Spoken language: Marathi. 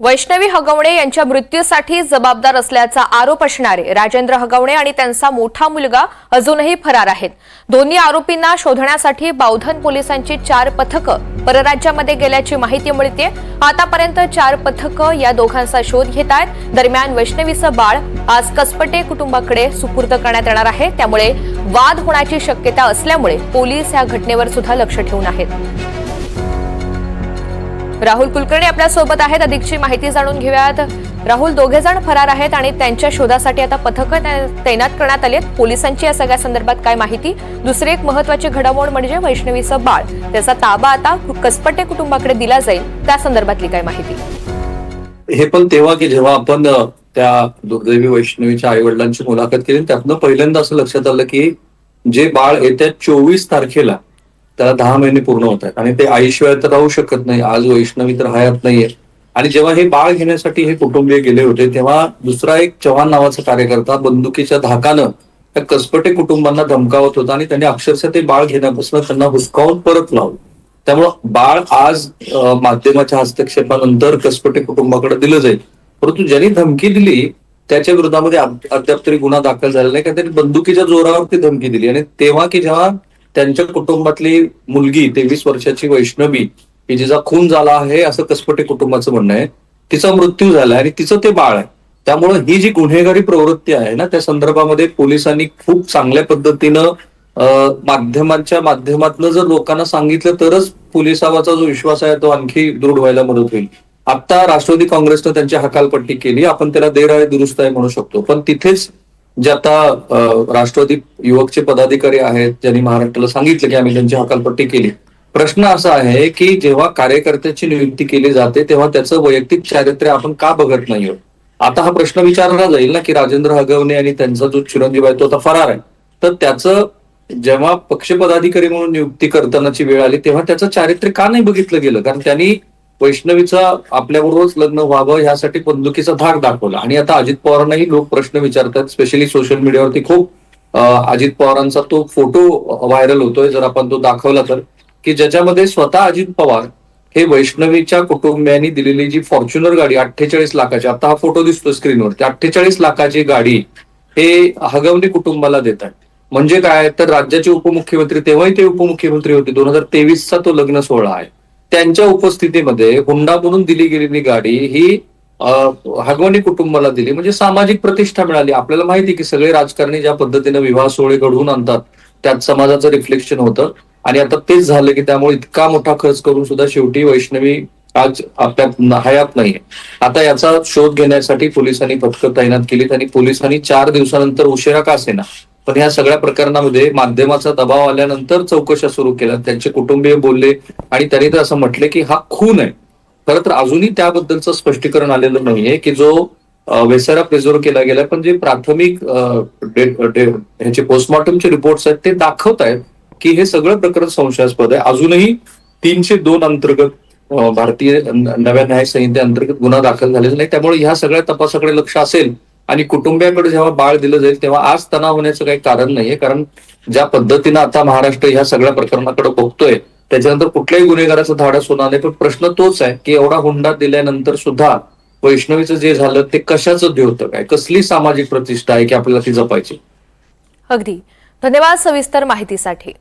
वैष्णवी हगवणे यांच्या मृत्यूसाठी जबाबदार असल्याचा आरोप असणारे राजेंद्र हगवणे आणि त्यांचा मोठा मुलगा अजूनही फरार आहेत. दोन्ही आरोपींना शोधण्यासाठी बावधन पोलिसांची चार पथकं परराज्यामध्ये गेल्याची माहिती मिळते आतापर्यंत चार पथकं या दोघांचा शोध घेत आहेत. दरम्यान वैष्णवीचं बाळ आज कसपटे कुटुंबाकडे सुपूर्द करण्यात येणार आहे. त्यामुळे वाद होण्याची शक्यता असल्यामुळे पोलीस या घटनेवर सुद्धा लक्ष ठेवून आहेत. राहुल कुलकर्णी आपल्यासोबत आहेत. अधिकची माहिती जाणून घेऊयात. राहुल दोघे जण फरार आहेत आणि त्यांच्या शोधासाठी आता पथकं तैनात करण्यात आली आहेत. पोलिसांची या सगळ्या संदर्भात काय माहिती? दुसरी एक महत्वाची घडामोड म्हणजे वैष्णवीचं बाळ. त्याचा ताबा आता कसपटे कुटुंबाकडे दिला जाईल. त्या संदर्भातली काय माहिती? हे पण तेव्हा की जेव्हा आपण त्या दुर्दैवी वैष्णवीच्या आई वडिलांची मुलाखत केली त्यातनं पहिल्यांदा असं लक्षात आलं की जे बाळ येत्या चोवीस तारखेला त्याला दहा महिने पूर्ण होत आहेत. आणि ते आईशिवाय तर राहू शकत नाही. आज वैष्णवी तर हयात नाहीये. आणि जेव्हा हे बाळ घेण्यासाठी हे कुटुंबीय गेले होते तेव्हा दुसरा एक चव्हाण नावाचा कार्यकर्ता बंदुकीच्या धाकानं त्या कसपटे कुटुंबांना धमकावत होता आणि त्यांनी अक्षरशः ते बाळ घेण्यापासून त्यांना हुसकावून परत लावलं. त्यामुळं बाळ आज माध्यमाच्या हस्तक्षेपानंतर कसपटे कुटुंबाकडे दिलं जाईल. परंतु ज्यांनी धमकी दिली त्याच्या विरोधामध्ये अद्याप तरी गुन्हा दाखल झालेला नाही. कारण त्यांनी बंदुकीच्या जोरावर ती धमकी दिली. आणि तेव्हा की जेव्हा त्यांच्या कुटुंबातली मुलगी तेवीस वर्षाची वैष्णवी की जिचा खून झाला आहे असं कसपटे कुटुंबाचं म्हणणं आहे. तिचा मृत्यू झाला आणि तिचं ते बाळ आहे. त्यामुळे ही जी गुन्हेगारी प्रवृत्ती आहे ना त्या संदर्भामध्ये पोलिसांनी खूप चांगल्या पद्धतीनं माध्यमांच्या माध्यमातून जर लोकांना सांगितलं तरच पोलिसावाचा जो विश्वास आहे तो आणखी दृढ व्हायला मदत होईल. आता राष्ट्रवादी काँग्रेसनं त्यांची हकालपट्टी केली आपण त्याला देर आहे दुरुस्त आहे म्हणू शकतो. पण तिथेच जे आता राष्ट्रवादी युवकचे पदाधिकारी आहेत ज्यांनी महाराष्ट्राला सांगितलं की आम्ही त्यांची हकालपट्टी केली. प्रश्न असा आहे की जेव्हा कार्यकर्त्याची नियुक्ती केली जाते तेव्हा त्याचं वैयक्तिक चारित्र्य आपण का बघत नाही आता हा प्रश्न विचारला जाईल ना की राजेंद्र हगवणे आणि त्यांचा जो चिरंजीव आहे तो आता फरार आहे. तर त्याचं जेव्हा पक्षपदाधिकारी म्हणून नियुक्ती करतानाची वेळ आली तेव्हा त्याचं चारित्र्य का नाही बघितलं गेलं? कारण त्यांनी वैष्णवीचा आपल्याबरोबरच लग्न व्हावं ह्यासाठी बंदुकीचा धाक दाखवला. आणि आता अजित पवारांनाही लोक प्रश्न विचारतात स्पेशली सोशल मीडियावरती खूप अजित पवारांचा तो फोटो व्हायरल होतोय जर आपण तो दाखवला तर. की ज्याच्यामध्ये स्वतः अजित पवार हे वैष्णवीच्या कुटुंबियांनी दिलेली जी फॉर्च्युनर गाडी अठ्ठेचाळीस लाखाची आता हा फोटो दिसतो स्क्रीनवर अठ्ठेचाळीस लाखाची गाडी हे हगवणी कुटुंबाला देत म्हणजे काय? तर राज्याचे उपमुख्यमंत्री तेव्हाही ते उपमुख्यमंत्री होते. दोन हजार तेवीसचा तो लग्न सोहळा आहे. त्यांच्या उपस्थितीमध्ये हुंडा म्हणून दिली गेलेली गाडी ही हगवणी कुटुंबाला दिली. म्हणजे सामाजिक प्रतिष्ठा मिळाली. आपल्याला माहिती आहे की सगळे राजकारणी ज्या पद्धतीने विवाह सोहळे घडवून आणतात त्यात समाजाचं रिफ्लेक्शन होतं. आणि आता तेच झालं की त्यामुळे इतका मोठा खर्च करून सुद्धा शेवटी वैष्णवी आज आपल्या हयात नाहीये. आता याचा शोध घेण्यासाठी पोलिसांनी पथकं तैनात केलीत आणि पोलिसांनी चार दिवसानंतर उशिरा का असेना पण ह्या सगळ्या प्रकरणामध्ये माध्यमाचा दबाव आल्यानंतर चौकशा सुरू केल्या. त्यांचे कुटुंबीय बोलले आणि त्यांनी तर असं म्हटले की हा खून आहे. खरं तर अजूनही त्याबद्दलचं स्पष्टीकरण आलेलं नाहीये की जो वेसरा वेसारा प्रिझर्व केला गेला पण जे प्राथमिक ह्याचे पोस्टमॉर्टमचे रिपोर्ट्स आहेत ते दाखवत आहेत की हे सगळं प्रकरण संशयास्पद आहे. अजूनही तीनशे दोन अंतर्गत भारतीय नव्या न्याय संहितेअंतर्गत गुन्हा दाखल झालेला नाही. त्यामुळे ह्या सगळ्या तपासाकडे लक्ष असेल आणि कुटुंबियांकडे जेव्हा बाळ दिलं जाईल तेव्हा आज तणाव होण्याचं काही कारण नाहीये. कारण ज्या पद्धतीनं आता महाराष्ट्र ह्या सगळ्या प्रकरणाकडे बघतोय त्याच्यानंतर कुठल्याही गुन्हेगाराचं धाडस होणार नाही. पण प्रश्न तोच आहे की एवढा हुंडा दिल्यानंतर सुद्धा वैष्णवीचं जे झालं ते कशाचं द्योतक आहे कसली सामाजिक प्रतिष्ठा आहे की आपल्याला ती जपायची? अगदी. धन्यवाद सविस्तर माहितीसाठी.